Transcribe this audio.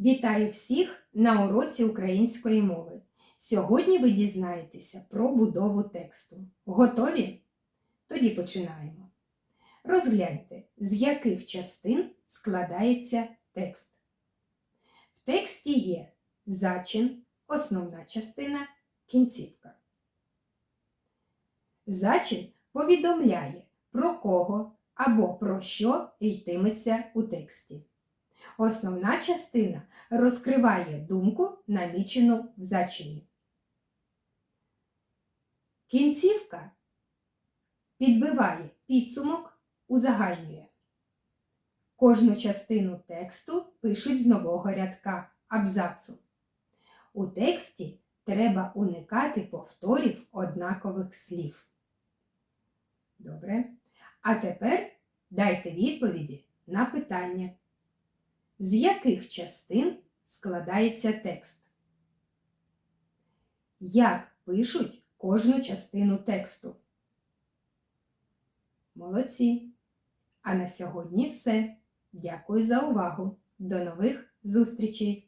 Вітаю всіх на уроці української мови. Сьогодні ви дізнаєтеся про будову тексту. Готові? Тоді починаємо. Розгляньте, з яких частин складається текст. В тексті є зачин, основна частина, кінцівка. Зачин повідомляє, про кого або про що йтиметься у тексті. Основна частина розкриває думку, намічену в зачині. Кінцівка підбиває підсумок, узагальнює. Кожну частину тексту пишуть з нового рядка абзацу. У тексті треба уникати повторів однакових слів. Добре. А тепер дайте відповіді на питання. З яких частин складається текст? Як пишуть кожну частину тексту? Молодці! А на сьогодні все. Дякую за увагу. До нових зустрічей!